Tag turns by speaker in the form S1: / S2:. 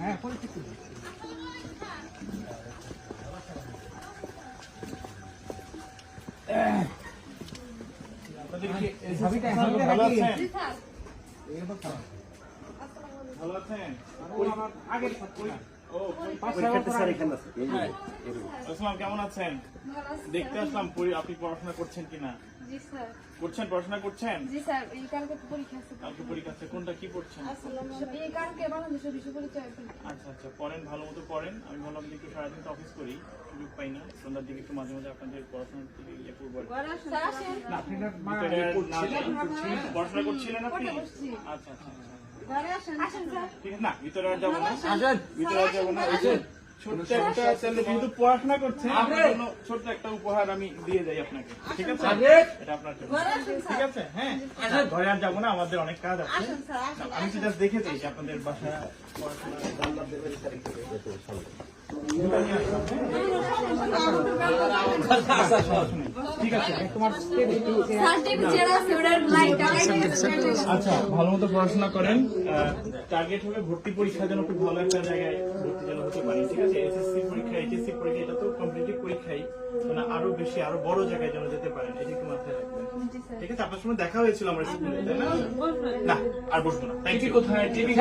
S1: হ্যাঁ
S2: ভালো আছেন?
S1: আগের
S2: কেমন আছেন? দেখতে আসলাম আপনি পড়াশোনা করছেন কিনা? করছেন পড়াশোনা করছেন?
S3: জি স্যার এই কালকে পরীক্ষা আছে।
S2: কালকে পরীক্ষা আছে কোনটা কি পড়ছেন?
S3: এই কালকে বাংলাদেশের বিশ্ব পরিচয় পরীক্ষা।
S2: আচ্ছা আচ্ছা পড়েন ভালো মতো পড়েন। আমি ভাবলাম একটু সারাদিন তো অফিস করি সুযোগ পাই না। সন্ধ্যার দিকে একটু মাঝে মাঝে আপনাদের পড়াশোনার দিকে ইয়ে করব। পড়াশোনা করছিলেন আপনি? আচ্ছা আচ্ছা।
S3: ঘরে আসেন আসেন স্যার।
S2: ঠিক আছে না ভিতরে আর যাব না। ভিতরে আর যাব না। ছোট্ট একটা ছেলে যেহেতু পড়াশোনা করছে। ছোট্ট একটা উপহার আমি দিয়ে যাই আপনাকে। ঠিক আছে? এটা আপনার জন্য। ঠিক আছে? হ্যাঁ। ঘরে আর যাব না আমাদের অনেক কাজ আছে। আমি তো জাস্ট দেখে যাই আপনাদের বাসা পড়াশোনা ঠিক আছে
S1: তোমার
S2: আচ্ছা ভালো মতো পড়াশোনা করেন। টার্গেট হবে ভর্তি পরীক্ষা যেন খুব ভালো একটা জায়গায় ভর্তি যেন হতে পারি ঠিক আছে? এসএসসি পরীক্ষা এইচএসসি পরীক্ষা এটা তো কম্পিটিটিভ পরীক্ষাই। মানে আরও বেশি আরও বড় জায়গায় যেন যেতে পারেন এটা একটু মাথায় রাখবেন। ঠিক আছে? আপনার সময় দেখা হয়েছিল আমার স্কুলে তাই না? না আর বসবো না। থ্যাংক ইউ কোথায়? টিভি